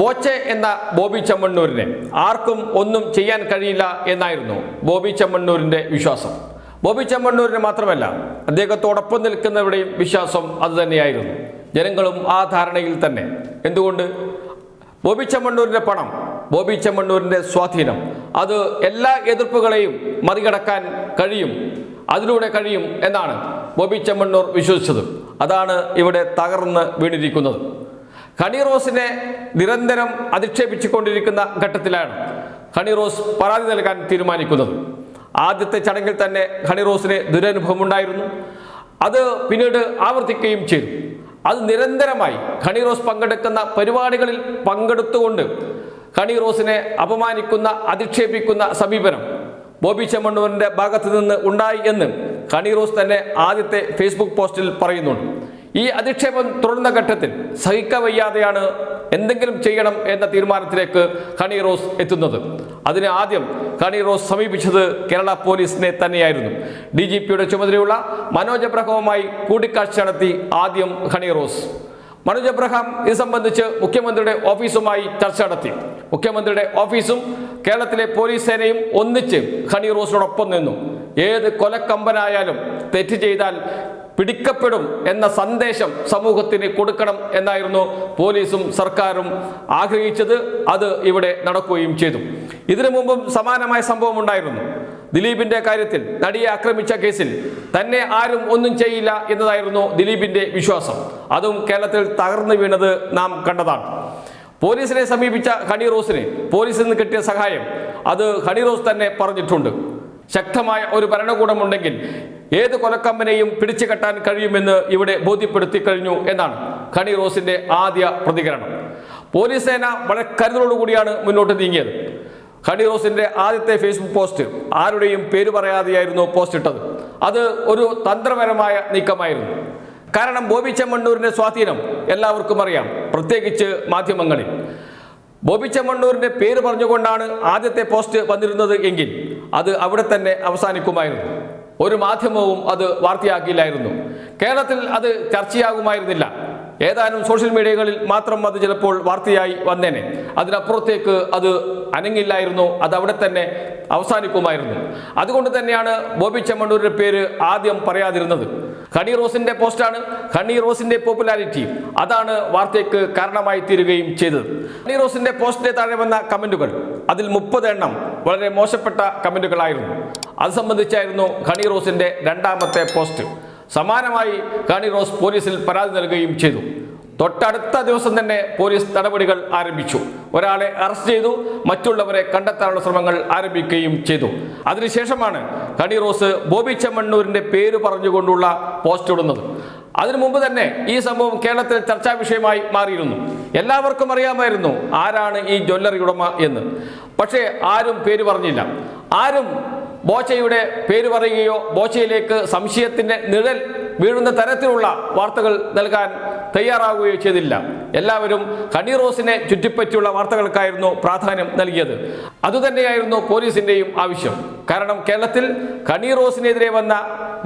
ബോച്ചെ എന്ന ബോബി ചെമ്മണ്ണൂരിനെ ആർക്കും ഒന്നും ചെയ്യാൻ കഴിയില്ല എന്നായിരുന്നു ബോബി ചെമ്മണ്ണൂരിന്റെ വിശ്വാസം. ബോബി ചെമ്മണ്ണൂരിന് മാത്രമല്ല അദ്ദേഹത്തോടൊപ്പം നിൽക്കുന്നവരുടെയും വിശ്വാസം അതുതന്നെയായിരുന്നു ജനങ്ങളും ആ ധാരണയിൽ തന്നെ. എന്തുകൊണ്ട്? ബോബി ചെമ്മണ്ണൂരിന്റെ പണം ബോബി ചെമ്മണ്ണൂരിന്റെ സ്വാധീനം അത് എല്ലാ എതിർപ്പുകളെയും മറികടക്കാൻ കഴിയും അതിലൂടെ കഴിയും എന്നാണ് ബോബി ചെമ്മണ്ണൂർ വിശ്വസിച്ചത്. അതാണ് ഇവിടെ തകർന്ന് വീണിരിക്കുന്നത്. ഹണി റോസിനെ നിരന്തരം അധിക്ഷേപിച്ചുകൊണ്ടിരിക്കുന്ന ഘട്ടത്തിലാണ് ഹണി റോസ് പരാതി നൽകാൻ തീരുമാനിക്കുന്നത്. ആദ്യത്തെ ചടങ്ങിൽ തന്നെ ഹണി റോസിന് ദുരനുഭവം ഉണ്ടായിരുന്നു അത് പിന്നീട് ആവർത്തിക്കുകയും ചെയ്തു. അത് നിരന്തരമായി ഹണി റോസ് പങ്കെടുക്കുന്ന പരിപാടികളിൽ പങ്കെടുത്തുകൊണ്ട് ഹണി റോസിനെ അപമാനിക്കുന്ന അധിക്ഷേപിക്കുന്ന സമീപനം ബോബി ചെമ്മണ്ണൂരിന്റെ ഭാഗത്തു നിന്ന് ഉണ്ടായി എന്ന് ഹണി റോസ് തന്നെ ആദ്യത്തെ ഫേസ്ബുക്ക് പോസ്റ്റിൽ പറയുന്നുണ്ട്. ഈ അധിക്ഷേപം തുടർന്ന ഘട്ടത്തിൽ സഹിക്കവയ്യാതെയാണ് എന്തെങ്കിലും ചെയ്യണം എന്ന തീരുമാനത്തിലേക്ക് ഹണി റോസ് എത്തുന്നത്. അതിന് ആദ്യം ഹണി റോസ് സമീപിച്ചത് കേരള പോലീസിനെ തന്നെയായിരുന്നു. ഡി ജി പിയുടെ ചുമതലയുള്ള മനോജ് അബ്രഹാമുമായി കൂടിക്കാഴ്ച നടത്തി ആദ്യം ഹണി റോസ്. മനോജ് അബ്രഹാം ഇത് സംബന്ധിച്ച് മുഖ്യമന്ത്രിയുടെ ഓഫീസുമായി ചർച്ച നടത്തി. മുഖ്യമന്ത്രിയുടെ ഓഫീസും കേരളത്തിലെ പോലീസ് സേനയും ഒന്നിച്ച് ഹണി റോസിനോടൊപ്പം നിന്നു. ഏത് കൊലക്കമ്പനായാലും തെറ്റ് ചെയ്താൽ പിടിക്കപ്പെടും എന്ന സന്ദേശം സമൂഹത്തിന് കൊടുക്കണം എന്നായിരുന്നു പോലീസും സർക്കാരും ആഗ്രഹിച്ചത്. അത് ഇവിടെ നടക്കുകയും ചെയ്തു. ഇതിനു മുമ്പും സമാനമായ സംഭവം ഉണ്ടായിരുന്നു. ദിലീപിന്റെ കാര്യത്തിൽ നടിയെ ആക്രമിച്ച കേസിൽ തന്നെ ആരും ഒന്നും ചെയ്യില്ല എന്നതായിരുന്നു ദിലീപിന്റെ വിശ്വാസം. അതും കേരളത്തിൽ തകർന്നു വീണത് നാം കണ്ടതാണ്. പോലീസിനെ സമീപിച്ച ഹണി റോസിന് പോലീസിൽ നിന്ന് കിട്ടിയ സഹായം. അത് ഹണി റോസ് തന്നെ പറഞ്ഞിട്ടുണ്ട്. ശക്തമായ ഒരു ഭരണകൂടമുണ്ടെങ്കിൽ ഏത് കൊലക്കമ്പനെയും പിടിച്ചു കെട്ടാൻ കഴിയുമെന്ന് ഇവിടെ ബോധ്യപ്പെടുത്തി കഴിഞ്ഞു എന്നാണ് ഖണി റോസിന്റെ ആദ്യ പ്രതികരണം. പോലീസ് സേന വളരെ കരുതലോടുകൂടിയാണ് മുന്നോട്ട് നീങ്ങിയത്. ഖണി റോസിന്റെ ആദ്യത്തെ ഫേസ്ബുക്ക് പോസ്റ്റ് ആരുടെയും പേര് പറയാതെയായിരുന്നു പോസ്റ്റ് ഇട്ടത്. അത് ഒരു തന്ത്രപരമായ നീക്കമായിരുന്നു. കാരണം ബോബി ചെമ്മണ്ണൂരിന്റെ സ്വാധീനം എല്ലാവർക്കും അറിയാം പ്രത്യേകിച്ച് മാധ്യമങ്ങളിൽ. ബോബി ചെമ്മണ്ണൂരിന്റെ പേര് പറഞ്ഞുകൊണ്ടാണ് ആദ്യത്തെ പോസ്റ്റ് വന്നിരുന്നത് എങ്കിൽ അത് അവിടെ തന്നെ അവസാനിക്കുമായിരുന്നു. ഒരു മാധ്യമവും അത് വാർത്തയാക്കിയില്ലായിരുന്നു. കേരളത്തിൽ അത് ചർച്ചയാകുമായിരുന്നില്ല. ഏതാനും സോഷ്യൽ മീഡിയകളിൽ മാത്രം അത് ചിലപ്പോൾ വാർത്തയായി വന്നേനെ. അതിനപ്പുറത്തേക്ക് അത് അനങ്ങില്ലായിരുന്നു അത് അവിടെ തന്നെ അവസാനിക്കുമായിരുന്നു. അതുകൊണ്ട് തന്നെയാണ് ബോബി ചെമ്മണ്ണൂരിന്റെ പേര് ആദ്യം പറയാതിരുന്നത്. ഹണി റോസിന്റെ പോസ്റ്റാണ് ഹണി റോസിന്റെ പോപ്പുലാരിറ്റി. അതാണ് വാർത്തയ്ക്ക് കാരണമായി തീരുകയും ചെയ്തത്. ഹണി റോസിന്റെ പോസ്റ്റിന്റെ താഴെ വന്ന കമന്റുകൾ അതിൽ മുപ്പത് എണ്ണം വളരെ മോശപ്പെട്ട കമന്റുകളായിരുന്നു. അത് സംബന്ധിച്ചായിരുന്നു ഖണി റോസിന്റെ രണ്ടാമത്തെ പോസ്റ്റ്. സമാനമായി ഖണി റോസ് പോലീസിൽ പരാതി നൽകുകയും ചെയ്തു. തൊട്ടടുത്ത ദിവസം തന്നെ പോലീസ് നടപടികൾ ആരംഭിച്ചു. ഒരാളെ അറസ്റ്റ് ചെയ്തു മറ്റുള്ളവരെ കണ്ടെത്താനുള്ള ശ്രമങ്ങൾ ആരംഭിക്കുകയും ചെയ്തു. അതിനുശേഷമാണ് കണി റോസ് ബോബി ചെമ്മണ്ണൂരിന്റെ പേര് പറഞ്ഞുകൊണ്ടുള്ള പോസ്റ്റ് ഇടുന്നത്. അതിനു മുമ്പ് തന്നെ ഈ സംഭവം കേരളത്തിൽ ചർച്ചാ വിഷയമായി മാറിയിരുന്നു. എല്ലാവർക്കും അറിയാമായിരുന്നു ആരാണ് ഈ ജ്വല്ലറി ഉടമ എന്ന്. പക്ഷേ ആരും പേര് പറഞ്ഞില്ല. ആരും ബോച്ചയുടെ പേര് പറയുകയോ ബോച്ചയിലേക്ക് സംശയത്തിന്റെ നിഴൽ വീഴുന്ന തരത്തിലുള്ള വാർത്തകൾ നൽകാൻ തയ്യാറാവുകയോ ചെയ്തില്ല. എല്ലാവരും ഹണിറോസിനെ ചുറ്റിപ്പറ്റിയുള്ള വാർത്തകൾക്കായിരുന്നു പ്രാധാന്യം നൽകിയത്. അതുതന്നെയായിരുന്നു പോലീസിന്റെയും ആവശ്യം. കാരണം കേരളത്തിൽ ഹണിറോസിനെതിരെ വന്ന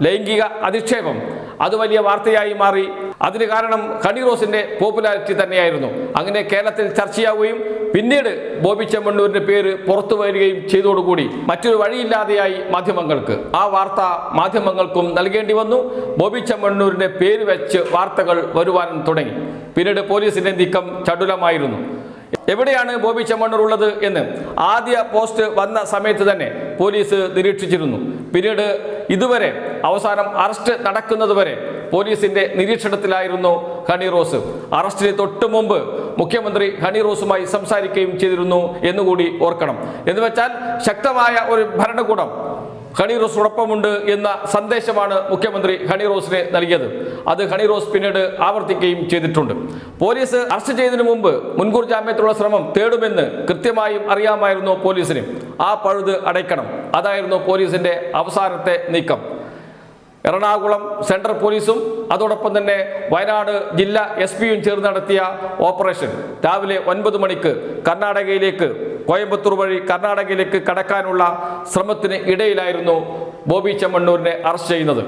ലൈംഗിക അധിക്ഷേപം അത് വലിയ വാർത്തയായി മാറി. അതിന് കാരണം ഹണി റോസിന്റെ പോപ്പുലാരിറ്റി തന്നെയായിരുന്നു. അങ്ങനെ കേരളത്തിൽ ചർച്ചയാവുകയും പിന്നീട് ബോബി ചെമ്മണ്ണൂരിന്റെ പേര് പുറത്തു വരികയും ചെയ്തോടുകൂടി മറ്റൊരു വഴിയില്ലാതെയായി മാധ്യമങ്ങൾക്ക്. ആ വാർത്ത മാധ്യമങ്ങൾക്കും നൽകേണ്ടി വന്നു. ബോബി ചെമ്മണ്ണൂരിന്റെ പേര് വെച്ച് വാർത്തകൾ വരുവാനും തുടങ്ങി. പിന്നീട് പോലീസിന്റെ നീക്കം ചടുലമായിരുന്നു. എവിടെയാണ് ബോബി ചെമ്മണ്ണൂർ ഉള്ളത് എന്ന് ആദ്യ പോസ്റ്റ് വന്ന സമയത്ത് തന്നെ പോലീസ് നിരീക്ഷിച്ചിരുന്നു. പിന്നീട് ഇതുവരെ അവസാനം അറസ്റ്റ് നടക്കുന്നതുവരെ പോലീസിന്റെ നിരീക്ഷണത്തിലായിരുന്നു ഹണി റോസ്. അറസ്റ്റിന് തൊട്ടു മുമ്പ് മുഖ്യമന്ത്രി ഹണി റോസുമായി സംസാരിക്കുകയും ചെയ്തിരുന്നു എന്നുകൂടി ഓർക്കണം. എന്നുവെച്ചാൽ ശക്തമായ ഒരു ഭരണകൂടം ഹണി ഉറപ്പമുണ്ട് എന്ന സന്ദേശമാണ് മുഖ്യമന്ത്രി ഹണിറോസിന് നൽകിയത്. അത് ഹണിറോസ് പിന്നീട് ആവർത്തിക്കുകയും ചെയ്തിട്ടുണ്ട്. പോലീസ് അറസ്റ്റ് ചെയ്തതിനു മുമ്പ് മുൻകൂർ ജാമ്യത്തിലുള്ള ശ്രമം തേടുമെന്ന് കൃത്യമായും അറിയാമായിരുന്നു പോലീസിന്. ആ പഴുത് അടയ്ക്കണം. അതായിരുന്നു പോലീസിന്റെ അവസാനത്തെ നീക്കം. എറണാകുളം സെൻട്രൽ പോലീസും അതോടൊപ്പം തന്നെ വയനാട് ജില്ലാ എസ് പിയും ചേർന്ന് നടത്തിയ ഓപ്പറേഷൻ രാവിലെ ഒൻപത് മണിക്ക് കർണാടകയിലേക്ക് കോയമ്പത്തൂർ വഴി കർണാടകയിലേക്ക് കടക്കാനുള്ള ശ്രമത്തിന് ഇടയിലായിരുന്നു ബോബി ചെമ്മണ്ണൂരിനെ അറസ്റ്റ് ചെയ്യുന്നത്.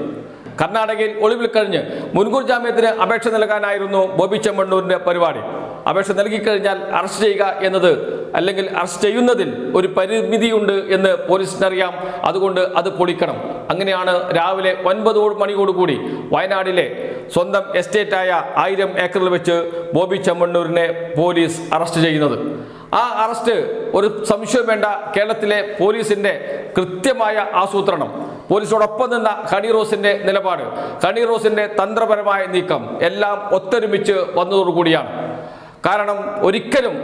കർണാടകയിൽ ഒളിവിൽ കഴിഞ്ഞ് മുൻകൂർ ജാമ്യത്തിന് അപേക്ഷ നൽകാനായിരുന്നു ബോബി ചെമ്മണ്ണൂരിന്റെ പരിപാടി. അപേക്ഷ നൽകിക്കഴിഞ്ഞാൽ അറസ്റ്റ് ചെയ്യുക എന്നത് അല്ലെങ്കിൽ അറസ്റ്റ് ചെയ്യുന്നതിൽ ഒരു പരിമിതിയുണ്ട് എന്ന് പോലീസിനറിയാം. അതുകൊണ്ട് അത് പൊളിക്കണം. അങ്ങനെയാണ് രാവിലെ ഒൻപത് മണിയോടുകൂടി വയനാടിലെ സ്വന്തം എസ്റ്റേറ്റായ ആയിരം ഏക്കറിൽ വെച്ച് ബോബി ചെമ്മണ്ണൂരിനെ പോലീസ് അറസ്റ്റ് ചെയ്യുന്നത്. ആ അറസ്റ്റ് ഒരു സംശയം വേണ്ട കേരളത്തിലെ പോലീസിന്റെ കൃത്യമായ ആസൂത്രണം. പോലീസോടൊപ്പം നിന്ന ഹണി റോസിന്റെ നിലപാട് ഹണി റോസിന്റെ തന്ത്രപരമായ നീക്കം എല്ലാം ഒത്തൊരുമിച്ച് വന്നതോടുകൂടിയാണ്. കാരണം ഒരിക്കലും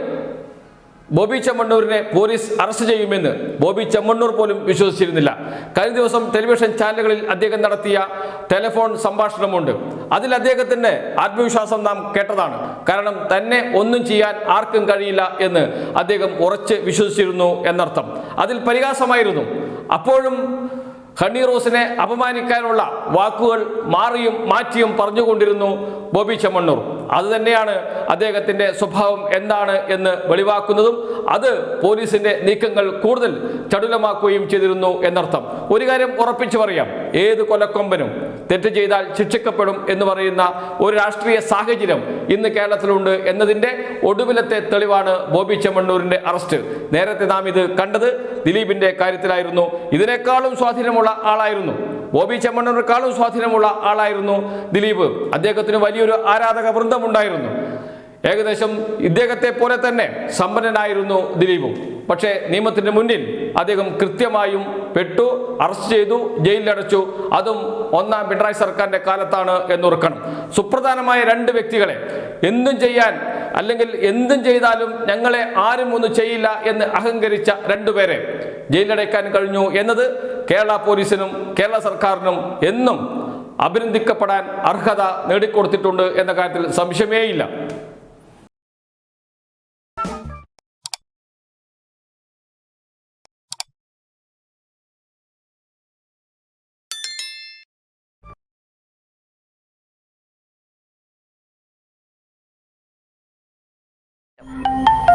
ബോബി ചെമ്മണ്ണൂരിനെ പോലീസ് അറസ്റ്റ് ചെയ്യുമെന്ന് ബോബി ചെമ്മണ്ണൂർ പോലും വിശ്വസിച്ചിരുന്നില്ല. കഴിഞ്ഞ ദിവസം ടെലിവിഷൻ ചാനലുകളിൽ അദ്ദേഹം നടത്തിയ ടെലിഫോൺ സംഭാഷണമുണ്ട്. അതിൽ അദ്ദേഹത്തിന്റെ ആത്മവിശ്വാസം നാം കേട്ടതാണ്. കാരണം തന്നെ ഒന്നും ചെയ്യാൻ ആർക്കും കഴിയില്ല എന്ന് അദ്ദേഹം ഉറച്ച് വിശ്വസിച്ചിരുന്നു എന്നർത്ഥം. അതിൽ പരിഹാസമായിരുന്നു. അപ്പോഴും ഹണി റോസിനെ അപമാനിക്കാനുള്ള വാക്കുകൾ മാറിയും മാറ്റിയും പറഞ്ഞുകൊണ്ടിരുന്നു ബോബി ചെമ്മണ്ണൂർ. അത് തന്നെയാണ് അദ്ദേഹത്തിന്റെ സ്വഭാവം എന്താണ് എന്ന് വെളിവാക്കുന്നതും അത് പോലീസിന്റെ നീക്കങ്ങൾ കൂടുതൽ ചടുലമാക്കുകയും ചെയ്തിരുന്നു എന്നർത്ഥം. ഒരു കാര്യം ഉറപ്പിച്ചു പറയാം. ഏത് കൊലക്കൊമ്പനും തെറ്റ് ചെയ്താൽ ശിക്ഷിക്കപ്പെടും എന്ന് പറയുന്ന ഒരു രാഷ്ട്രീയ സാഹചര്യം ഇന്ന് കേരളത്തിലുണ്ട് എന്നതിന്റെ ഒടുവിലത്തെ തെളിവാണ് ബോബി ചെമ്മണ്ണൂരിന്റെ അറസ്റ്റ്. നേരത്തെ നാം ഇത് കണ്ടത് ദിലീപിന്റെ കാര്യത്തിലായിരുന്നു. ഇതിനേക്കാളും സ്വാധീനമുള്ള ആളായിരുന്നു. ബോബി ചെമ്മണ്ണൂരിനേക്കാളും സ്വാധീനമുള്ള ആളായിരുന്നു ദിലീപ്. അദ്ദേഹത്തിന് വലിയൊരു ആരാധക വൃന്ദമുണ്ടായിരുന്നു. ഏകദേശം ഇദ്ദേഹത്തെ പോലെ തന്നെ സമ്പന്നനായിരുന്നു ദിലീപും. പക്ഷേ നിയമത്തിന് മുന്നിൽ അദ്ദേഹം കൃത്യമായും പെട്ടു അറസ്റ്റ് ചെയ്തു ജയിലിലടച്ചു. അതും ഒന്നാം പിണറായി സർക്കാരിന്റെ കാലത്താണ് എന്നോർക്കണം. സുപ്രധാനമായ രണ്ട് വ്യക്തികളെ എന്തും ചെയ്യാൻ അല്ലെങ്കിൽ എന്തും ചെയ്താലും ഞങ്ങളെ ആരും ഒന്നും ചെയ്യില്ല എന്ന് അഹങ്കരിച്ച രണ്ടുപേരെ ജയിലിലടയ്ക്കാൻ കഴിഞ്ഞു എന്നത് കേരള പോലീസിനും കേരള സർക്കാരിനും എന്നും അഭിനന്ദിക്കപ്പെടാൻ അർഹത നേടിക്കൊടുത്തിട്ടുണ്ട് എന്ന കാര്യത്തിൽ സംശയമേയില്ല. Música